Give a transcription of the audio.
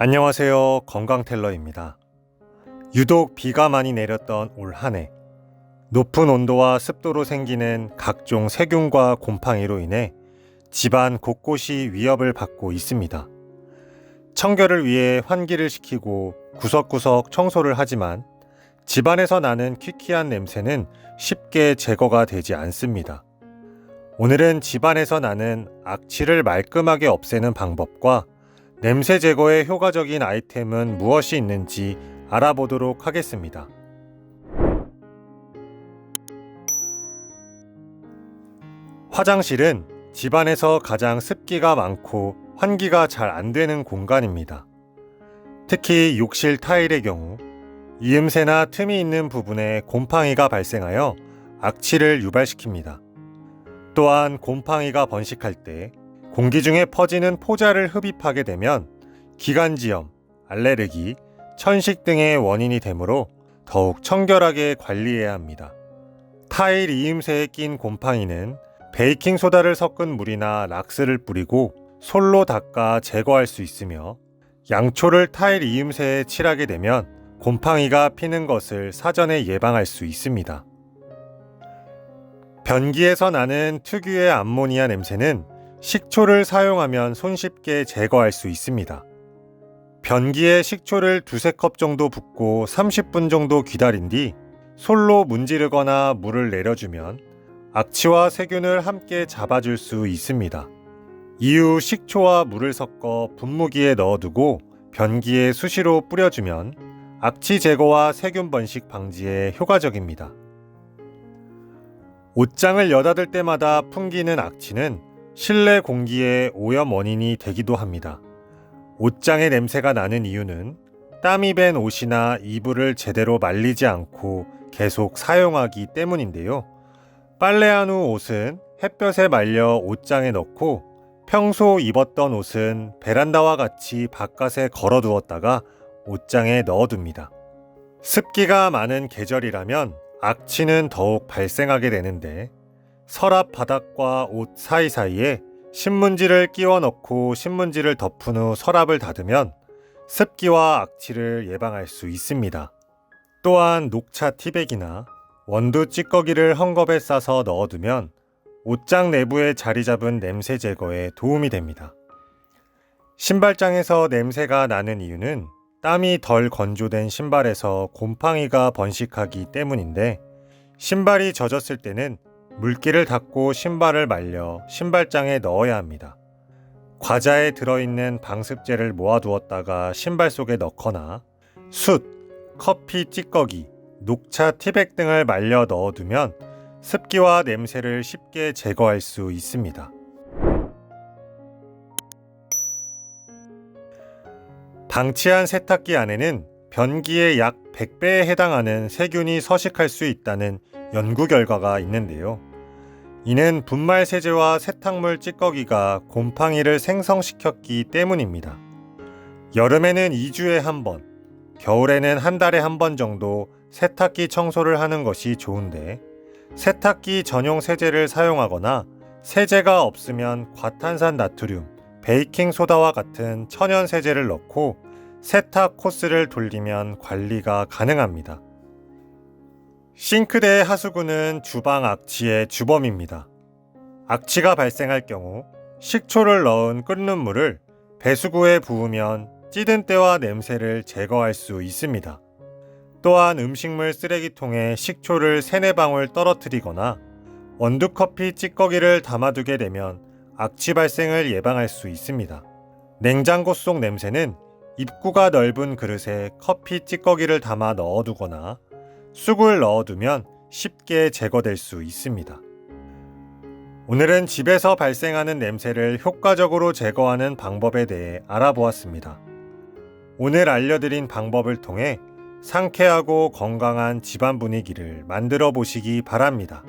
안녕하세요. 건강 텔러입니다. 유독 비가 많이 내렸던 올 한 해. 높은 온도와 습도로 생기는 각종 세균과 곰팡이로 인해 집안 곳곳이 위협을 받고 있습니다. 청결을 위해 환기를 시키고 구석구석 청소를 하지만 집안에서 나는 퀴퀴한 냄새는 쉽게 제거가 되지 않습니다. 오늘은 집안에서 나는 악취를 말끔하게 없애는 방법과 냄새 제거에 효과적인 아이템은 무엇이 있는지 알아보도록 하겠습니다. 화장실은 집안에서 가장 습기가 많고 환기가 잘 안 되는 공간입니다. 특히 욕실 타일의 경우 이음새나 틈이 있는 부분에 곰팡이가 발생하여 악취를 유발시킵니다. 또한 곰팡이가 번식할 때 공기 중에 퍼지는 포자를 흡입하게 되면 기관지염, 알레르기, 천식 등의 원인이 되므로 더욱 청결하게 관리해야 합니다. 타일 이음새에 낀 곰팡이는 베이킹 소다를 섞은 물이나 락스를 뿌리고 솔로 닦아 제거할 수 있으며 양초를 타일 이음새에 칠하게 되면 곰팡이가 피는 것을 사전에 예방할 수 있습니다. 변기에서 나는 특유의 암모니아 냄새는 식초를 사용하면 손쉽게 제거할 수 있습니다. 변기에 식초를 두세 컵 정도 붓고 30분 정도 기다린 뒤 솔로 문지르거나 물을 내려주면 악취와 세균을 함께 잡아줄 수 있습니다. 이후 식초와 물을 섞어 분무기에 넣어두고 변기에 수시로 뿌려주면 악취 제거와 세균 번식 방지에 효과적입니다. 옷장을 여닫을 때마다 풍기는 악취는 실내 공기의 오염 원인이 되기도 합니다. 옷장의 냄새가 나는 이유는 땀이 밴 옷이나 이불을 제대로 말리지 않고 계속 사용하기 때문인데요. 빨래한 후 옷은 햇볕에 말려 옷장에 넣고 평소 입었던 옷은 베란다와 같이 바깥에 걸어 두었다가 옷장에 넣어둡니다. 습기가 많은 계절이라면 악취는 더욱 발생하게 되는데 서랍 바닥과 옷 사이사이에 신문지를 끼워 넣고 신문지를 덮은 후 서랍을 닫으면 습기와 악취를 예방할 수 있습니다. 또한 녹차 티백이나 원두 찌꺼기를 헝겊에 싸서 넣어두면 옷장 내부에 자리 잡은 냄새 제거에 도움이 됩니다. 신발장에서 냄새가 나는 이유는 땀이 덜 건조된 신발에서 곰팡이가 번식하기 때문인데 신발이 젖었을 때는 물기를 닦고 신발을 말려 신발장에 넣어야 합니다. 과자에 들어있는 방습제를 모아두었다가 신발 속에 넣거나 숯, 커피 찌꺼기, 녹차 티백 등을 말려 넣어두면 습기와 냄새를 쉽게 제거할 수 있습니다. 방치한 세탁기 안에는 변기의 약 100배에 해당하는 세균이 서식할 수 있다는 연구 결과가 있는데요. 이는 분말 세제와 세탁물 찌꺼기가 곰팡이를 생성시켰기 때문입니다. 여름에는 2주에 한 번, 겨울에는 한 달에 한 번 정도 세탁기 청소를 하는 것이 좋은데 세탁기 전용 세제를 사용하거나 세제가 없으면 과탄산 나트륨, 베이킹 소다와 같은 천연 세제를 넣고 세탁 코스를 돌리면 관리가 가능합니다. 싱크대의 하수구는 주방 악취의 주범입니다. 악취가 발생할 경우 식초를 넣은 끓는 물을 배수구에 부으면 찌든 때와 냄새를 제거할 수 있습니다. 또한 음식물 쓰레기통에 식초를 세네 방울 떨어뜨리거나 원두커피 찌꺼기를 담아두게 되면 악취 발생을 예방할 수 있습니다. 냉장고 속 냄새는 입구가 넓은 그릇에 커피 찌꺼기를 담아 넣어두거나 쑥을 넣어두면 쉽게 제거될 수 있습니다. 오늘은 집에서 발생하는 냄새를 효과적으로 제거하는 방법에 대해 알아보았습니다. 오늘 알려드린 방법을 통해 상쾌하고 건강한 집안 분위기를 만들어 보시기 바랍니다.